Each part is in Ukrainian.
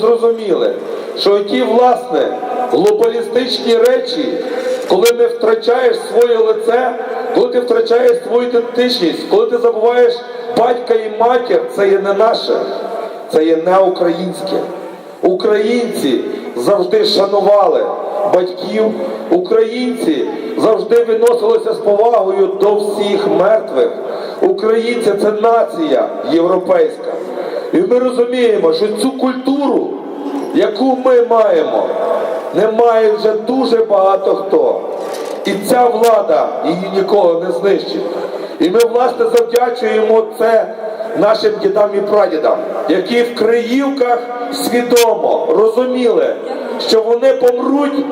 зрозуміли, що ті, власне, глобалістичні речі, коли не втрачаєш своє лице, коли ти втрачаєш свою ідентичність, коли ти забуваєш батька і матір, це є не наше, це є не українське. Українці завжди шанували батьків, українці завжди відносилися з повагою до всіх мертвих. Українці це нація європейська. І ми розуміємо, що цю культуру, яку ми маємо, не має вже дуже багато хто. І ця влада її ніколи не знищить. І ми, власне, завдячуємо це нашим дідам і прадідам, які в Криївках свідомо розуміли, що вони помруть,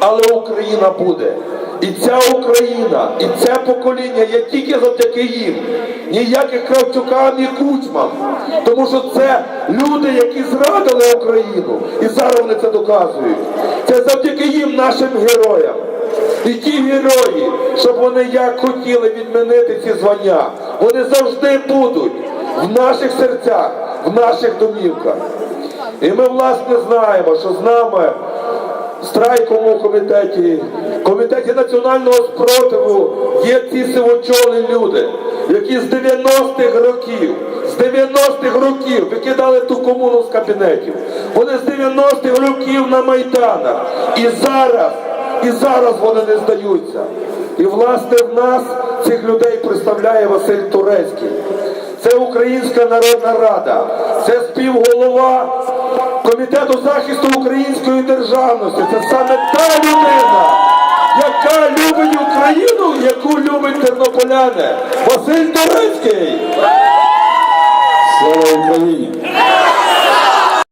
але Україна буде. І ця Україна, і це покоління є тільки завдяки їм. Ніяких Кравчукам і Кучмам. Тому що це люди, які зрадили Україну. І зараз вони це доказують. Це завдяки їм, нашим героям. І ті герої, щоб вони як хотіли відмінити ці звання, вони завжди будуть в наших серцях, в наших домівках. І ми, власне, знаємо, що з нами в страйковому комітеті, комітеті національного спротиву є ці сивочолі люди, які з 90-х років, з 90-х років викидали ту комуну з кабінетів. Вони з 90-х років на майданах. І зараз, і зараз вони не здаються. І власне в нас цих людей представляє Василь Турецький. Це Українська Народна Рада, це співголова Комітету захисту української державності. Це саме та людина, любить Україну, яку любить тернополяни. Василь Турецький. Слава Україні!